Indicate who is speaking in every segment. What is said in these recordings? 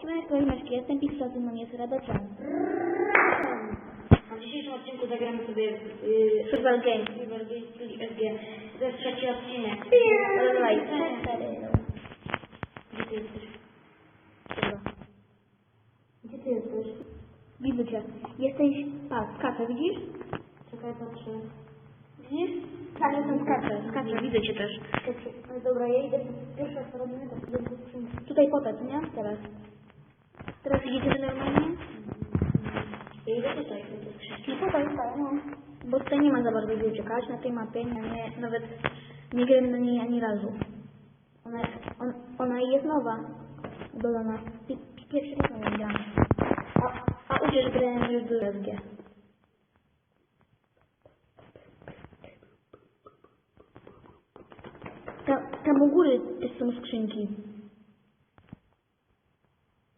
Speaker 1: Siemaneczko, Siemaneczki, jestem Pixel, ze mną jest Radeczan.
Speaker 2: A w dzisiejszym odcinku zagramy sobie yy,
Speaker 1: Survival Games.
Speaker 2: Survival Games, czyli SG. To jest trzeci odcinek.
Speaker 1: Dawaj.
Speaker 2: Gdzie ty jesteś?
Speaker 1: Dobra.
Speaker 2: Gdzie ty jesteś?
Speaker 1: Widzę cię. Jesteś, patrz, skaczę, widzisz?
Speaker 2: Czekaj, patrzę.
Speaker 1: Widzisz? Tak, jestem skaczę, skaczę, widzę cię też.
Speaker 2: No dobra, ja idę pierwsza co robimy, to skrzynki.
Speaker 1: Tutaj potec, nie? Teraz. Teraz idziecie wy normalnie?
Speaker 2: Ja idę tutaj, do skrzynki.
Speaker 1: No tutaj, tutaj, no. Bo tutaj nie ma za bardzo gdzie uciekać na tej mapie, nie, nie, nawet nie grałem na niej ani razu. Ona, on, ona jest nowa, dodana. Pi- Pierwszy raz ją widziałam. A, a uwierz, grałem już do SG. Tam, tam u góry też są skrzynki.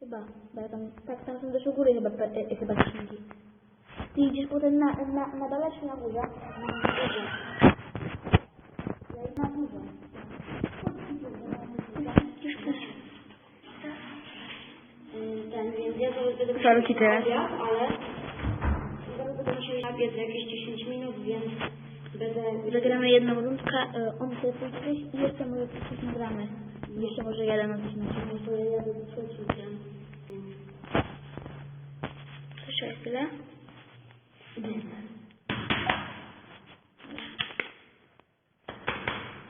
Speaker 1: Chyba, bo ja tam, tak, tam są też u góry chyba, e, chyba skrzynki. Ty idziesz potem na, na, na dole czy na górze?
Speaker 2: Na górze.
Speaker 1: Ja idę na górze.
Speaker 2: Ten, więc ja sobie będę
Speaker 1: Sorki teraz.
Speaker 2: ale zaraz będę musiał nabiec jakieś 10 minut, więc będę...
Speaker 1: Zagramy jedną rundkę, e, on pójdzie gdzieś i jeszcze może coś nie gramy. Jeszcze może jeden odcinek.
Speaker 2: No to ja do trzeci, więc...
Speaker 1: Jeszcze chwilę.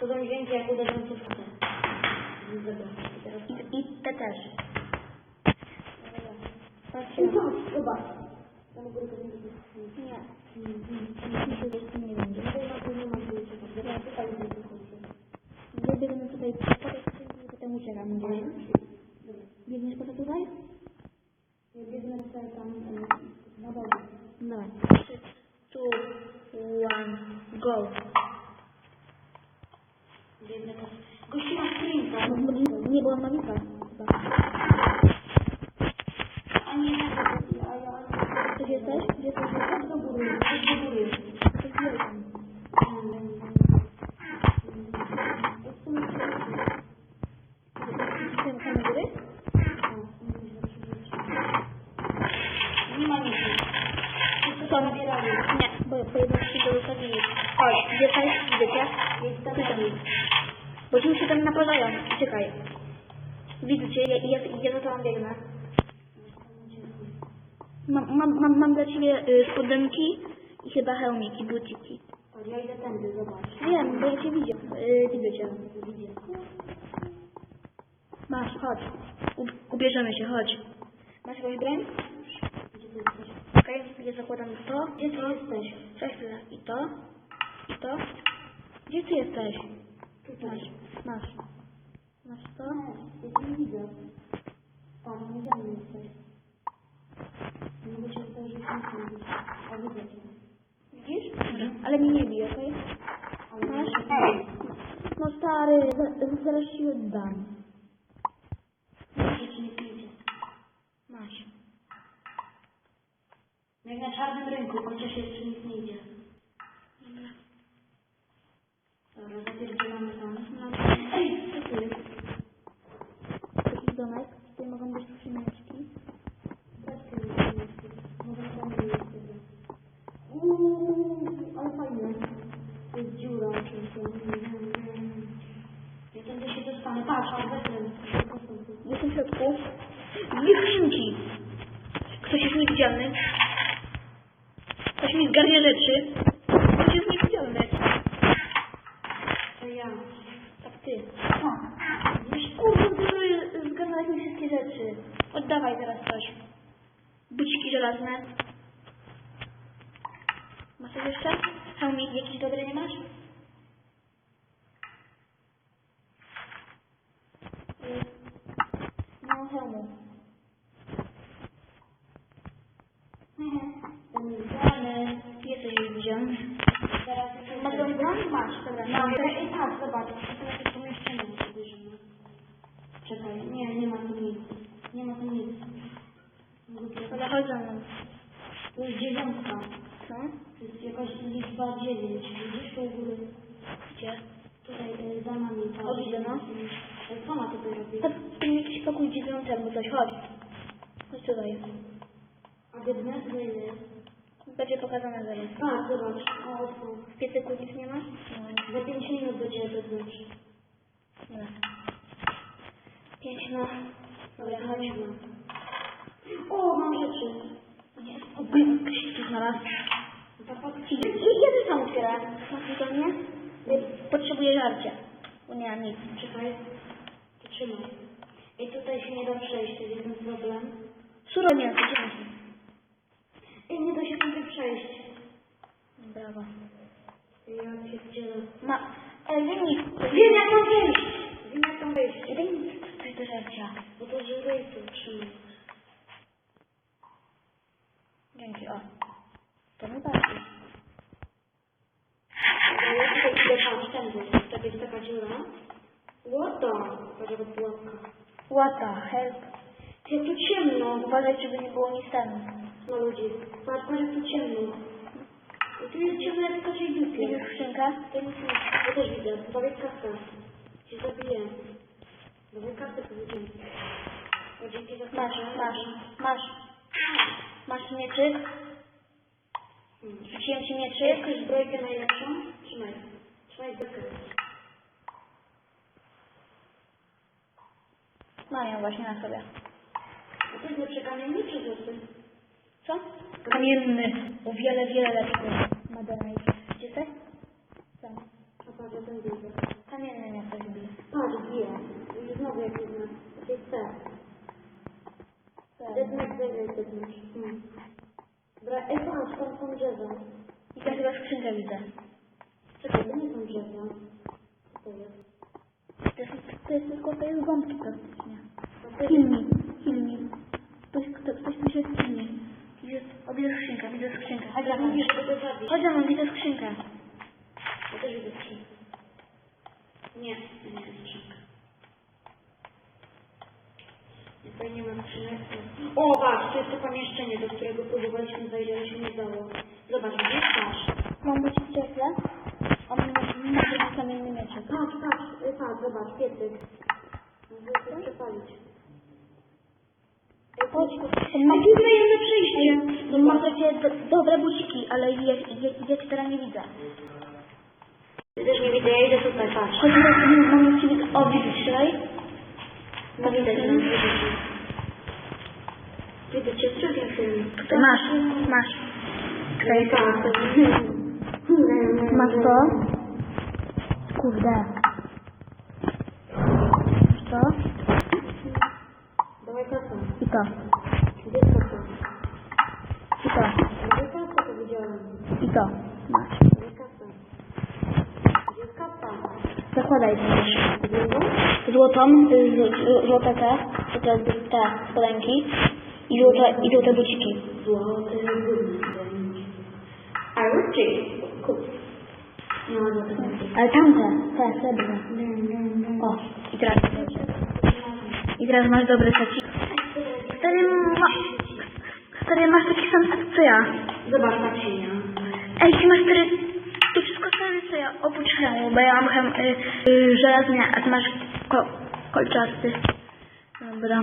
Speaker 2: To dam dźwięk jak uderzam w. I,
Speaker 1: I te też.
Speaker 2: Patrzcie, zobacz. Tam będzie. Tutaj tak? Tutaj
Speaker 1: tutaj potem uciekamy gdzieś. Biegniesz potem tutaj?
Speaker 2: Ja biegnę sobie tam e, na dole.
Speaker 1: Dawaj. Trzy, two, one, go.
Speaker 2: Biegnę skrzynka.
Speaker 1: No, bo- Nie, bo on ma lipa. chyba.
Speaker 2: A nie, a ja...
Speaker 1: Gdzie jesteś? Gdzie jesteś?
Speaker 2: Chodź do góry, chodź do góry.
Speaker 1: To jest wielka. Idziemy tam na góry?
Speaker 2: Nie ma nic.
Speaker 1: Co? Nie, bo, bo jednak się to zostawili. Chodź, gdzie jesteś? Widzicie?
Speaker 2: Jest tam
Speaker 1: Tutaj. Bo ci się tam napadają. Czekaj. Widzę cię, ja, ja, za tobą biegnę. Mam, mam, mam, dla ciebie y, spodenki i chyba hełmik i buciki.
Speaker 2: Ja idę tędy, zobacz.
Speaker 1: Wiem, bo ja cię widzę. Y, widzę cię.
Speaker 2: Widzę.
Speaker 1: Masz, chodź. U, ubierzemy się, chodź. Masz jakąś broń? Okej, ja zakładam to.
Speaker 2: Gdzie ty jesteś?
Speaker 1: Cześć, chwilę. I to. I to. Gdzie ty jesteś? Masz, masz. Masz to?
Speaker 2: Cię nie widzę. Patrz, nie za mną jesteś. Nie mogę cię zdążyć nie widzieć. A widzę cię.
Speaker 1: Widzisz? Ale mnie nie bije, okej?
Speaker 2: Ale
Speaker 1: Masz? No stary, za- zaraz ci oddam.
Speaker 2: Ja ci nie pójdzie.
Speaker 1: Masz.
Speaker 2: Jak na czarnym rynku, chociaż jeszcze nic nie idzie. Dobra, zapierdzielamy tam.
Speaker 1: Mam
Speaker 2: Ej, co ty?
Speaker 1: taki domek, tutaj mogą być skrzyneczki.
Speaker 2: Jesteś. Może tam nie jesteś. Uuu, ale fajne. To jest dziura. Ja tędy się dostanę. Patrz, bez ten.
Speaker 1: Jestem w środku. Dwie skrzynki. Ktoś jest niewidzialny. Ktoś mi zgarnia rzeczy. Ktoś jest niewidzialny.
Speaker 2: To ja.
Speaker 1: Tak ty. Wiesz, kurde, ty zgarnąłeś mi wszystkie rzeczy. Oddawaj teraz coś. Buciki żelazne. Masz coś jeszcze? Hełmik jakiś dobry nie masz? Y, No, hełmu.
Speaker 2: Ten widziany.
Speaker 1: Jesteś już widzialny.
Speaker 2: Teraz
Speaker 1: Masz broń? broń? Masz, dobra.
Speaker 2: Mam. Ej, patrz, zobacz. To jakieś pomieszczenie podejrzane. Czekaj. Nie, nie ma tu nic. Nie ma tu nic.
Speaker 1: Ale chodź za mną.
Speaker 2: To jest dziewiątka.
Speaker 1: Co?
Speaker 2: To jest jakaś liczba dziewięć. Widzisz tu u góry?
Speaker 1: Gdzie?
Speaker 2: Tutaj y, za nami. ta-
Speaker 1: O, widzę, no.
Speaker 2: Ale Co ma tutaj robić?
Speaker 1: To tym jakiś pokój dziewiąty albo coś, chodź. Chodź tutaj.
Speaker 2: A za ile jest?
Speaker 1: Będzie pokazane zaraz.
Speaker 2: A, zobacz. O, są.
Speaker 1: W piecyku nic nie masz? No,
Speaker 2: Za 5 minut będzie deadmatch.
Speaker 1: nie. Pięć, no. Dobra, chodź.
Speaker 2: O, mam rzeczy.
Speaker 1: Nie, o, by- ktoś tu znalazł.
Speaker 2: Zapatrzcie.
Speaker 1: Ja też tam otwieram. Masz do mnie? Potrzebuję żarcia. Bo nie mam nic.
Speaker 2: Czekaj. To trzymaj. I tutaj się nie da przejść, to jest jeden problem.
Speaker 1: Szuro nie, to dzięki.
Speaker 2: Ej, nie da się tutaj przejść.
Speaker 1: Brawo.
Speaker 2: Ja się wdzielę.
Speaker 1: Ma... E, wynik.
Speaker 2: Wiem jak tam wyjść. Wiem jak tam wyjść.
Speaker 1: Daj mi coś do żarcia.
Speaker 2: Bo to żywej tu trzymaj.
Speaker 1: Dzięki, o. To mi bardziej.
Speaker 2: Ja ja tutaj idę patrz, tędy. Tak jest taka dziura. What the? Jaka pułapka.
Speaker 1: What the help?
Speaker 2: Jak tu ciemno.
Speaker 1: Uważaj, żeby nie było nic tam.
Speaker 2: No ludzi. Patrz, patrz jak tu ciemno. I tu jest ciemno jak w każdej dupie.
Speaker 1: Widzisz skrzynkę?
Speaker 2: To nic nie. Ja też widzę. Dawaj kasę. Cię zabiję. Dawaj kasę powiedziałem.
Speaker 1: Masz, masz, masz. Masz mieczyk?
Speaker 2: Czy
Speaker 1: mieczyk?
Speaker 2: jakąś zbrojkę najlepszą? Trzymaj. Trzymaj bekę.
Speaker 1: Mają właśnie na sobie.
Speaker 2: A to jest lepsze kamienie czy złoty?
Speaker 1: Co? Kamienny. O wiele, wiele lepszy. Madonna Gdzie ty? Tam.
Speaker 2: A patrz, ja ten widzę.
Speaker 1: Kamienny mnie ktoś bije.
Speaker 2: Patrz, bije. I znowu jak jest na... To jest C. Deadmatch, zagraj deadmatch. Hmm. Dobra, ej patrz, tam są drzewa.
Speaker 1: Chyba skrzynkę widzę.
Speaker 2: Czekaj, to nie są to jest?
Speaker 1: To jest, to jest tylko to jest gąbki praktycznie.
Speaker 2: Jest...
Speaker 1: Hilmi, Hilmi. Ktoś, kto, ktoś tu się Hilmi. Widzę, o, widzę skrzynkę, widzę skrzynkę. Chodź
Speaker 2: Ja
Speaker 1: mną, widzę skrzynkę.
Speaker 2: Ja też widzę skrzynkę. Nie, to nie jest skrzynka. Nie, Tutaj nie ma skrzynek. O, patrz, to jest to pomieszczenie, do którego próbowaliśmy zajść, ale się nie dało. Zobacz, widzisz? Patrz.
Speaker 1: Mam być w cieple. Mam ma być kamienny mieczek.
Speaker 2: Patrz, patrz, y, patrz, zobacz, piecyk. Możesz to przepalić. Ej,
Speaker 1: Chodź, on ma,
Speaker 2: Jakie wzajemne przejście.
Speaker 1: on ma takie do, dobre buciki, ale ja, ja, ja cię teraz nie widzę.
Speaker 2: Ty też nie widzę, ja idę tutaj, patrz.
Speaker 1: Chodź, mam, mam. O, widzisz, strzelaj.
Speaker 2: No widać, no widzę
Speaker 1: Tutaj masz, masz.
Speaker 2: Tak.
Speaker 1: Masz to? Kurde. Masz to?
Speaker 2: Dawaj kasę.
Speaker 1: I to.
Speaker 2: Gdzie jest kasa?
Speaker 1: I to.
Speaker 2: Dawaj kasę, powiedziałem.
Speaker 1: I to. Masz.
Speaker 2: Dawaj kasę. Gdzie kasa?
Speaker 1: Zakładaj to też.
Speaker 2: Złotą?
Speaker 1: Y, z- z- złote te, to te, te spodenki i złote, i złote buciki.
Speaker 2: Górny. A ruczy. Kup. Nie ma złotych buców.
Speaker 1: Ale tamte, te, srebrne. O, i teraz. I teraz masz dobry secik. Stary, ma, stary, masz taki sam set co ja.
Speaker 2: Zobacz, tak nie.
Speaker 1: Ej, ty masz stary, to wszystko stary co ja, oprócz chemu, bo ja mam chem, y, y, żelazny, a ty masz ko, kolczasty. Dobra.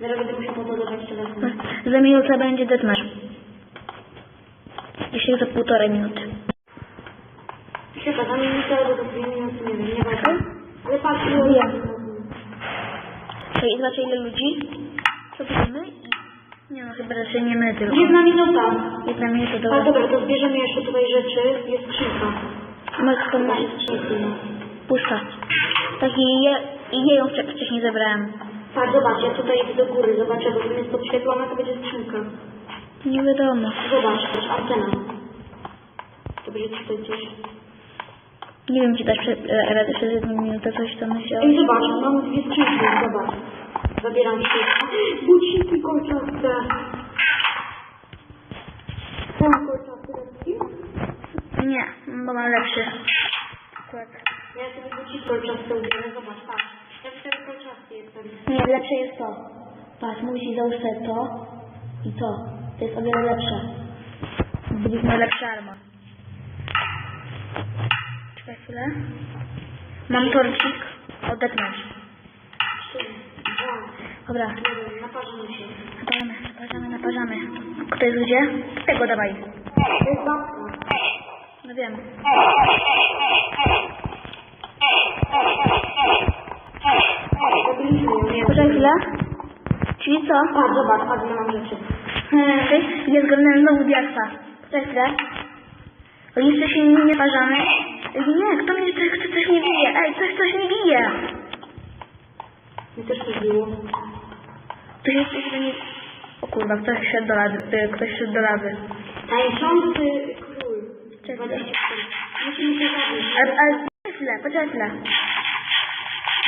Speaker 2: Zaraz będę musiał telefon.
Speaker 1: Za minutę będzie deathmatch. Dzisiaj za półtorej minuty.
Speaker 2: Chyba za minutę albo za dwie minuty, nie wiem, nie ważne. Ale patrz, ile
Speaker 1: Wiem.
Speaker 2: jest.
Speaker 1: Czyli zobaczę ile ludzi. Co będziemy? Nie no, chyba raczej nie my tylko.
Speaker 2: Jedna minuta.
Speaker 1: Jedna minuta,
Speaker 2: A
Speaker 1: dobra.
Speaker 2: dobra, to zbierzemy jeszcze tutaj rzeczy. Jest skrzynka.
Speaker 1: Masz to puszka. Tak i je, i je ją wcze- wcześniej zebrałem.
Speaker 2: Tak, zobacz, ja tutaj idę do góry, zobaczę, bo tu jest podświetlona, to będzie skrzynka.
Speaker 1: Nie wiadomo.
Speaker 2: Zobacz, jest antena. To będzie tutaj coś.
Speaker 1: Nie wiem, czy dasz przed, radę przez jedną minutę coś tam myślał.
Speaker 2: Ej, zobacz, mam dwie skrzynki, zobacz. Zabieram wszystko. Buciki kolczaste. Mam kolczasty lepki?
Speaker 1: Nie, bo mam lepszy. Akurat.
Speaker 2: Ja sobie buciki kolczaste ubiorę, zobacz, patrz. Ja wtedy kolczasty jestem.
Speaker 1: Nie, lepsze jest to. Patrz, musi załóż sobie to i to. To jest o wiele lepsze. Byliśmy lepszy armor. Czekaj chwilę. Mam torcik. O, deathmatch.
Speaker 2: Trzy, dwa,
Speaker 1: Dobra,
Speaker 2: Naparzymy się.
Speaker 1: naparzamy, naparzamy, naparzamy. Kto jest gdzie? Tego dawaj. No wiem. Czyli co?
Speaker 2: Patrz, zobacz, patrz, nie mam rzeczy.
Speaker 1: Hmm? Ja zgarnąłem znowu diaksa. Poczekaj chwilę. O, jeszcze się nie naparzamy. Nie, kto mnie, ktoś, ktoś mnie bije. Ej, ktoś, ktoś mnie bije.
Speaker 2: Mi też to było.
Speaker 1: Ktoś jeszcze się do nie... O kurwa, ktoś szedł do lawy. y, Ktoś szedł do lawy.
Speaker 2: Tańczący król.
Speaker 1: Czekaj.
Speaker 2: 24. Musimy się zabić.
Speaker 1: Ale, ale chwilę, poczekaj.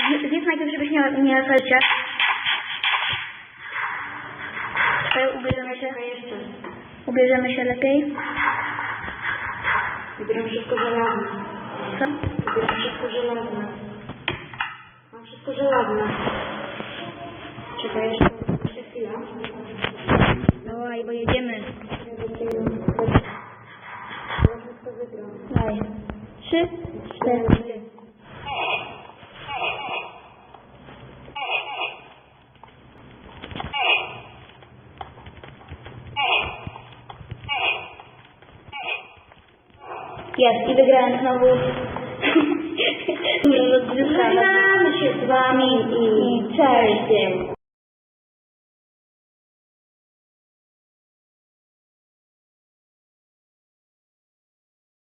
Speaker 1: Zjedz- Zjedz najpierw, żebyś nie, nie felcie. Czekaj, ubierzemy się. Ubierzemy się lepiej.
Speaker 2: Wybieram wszystko żelazne.
Speaker 1: Co?
Speaker 2: Wybieram wszystko żelazne. Mam wszystko żelazne. Czekaj jeszcze. Jeszcze chwila.
Speaker 1: Dawaj, bo jedziemy.
Speaker 2: Ja wszystko wygram.
Speaker 1: Dawaj. Trzy, cztery. Jest i wygrałem znowu. Rozgrywka
Speaker 2: Żegnamy się z wami i
Speaker 1: i cześć.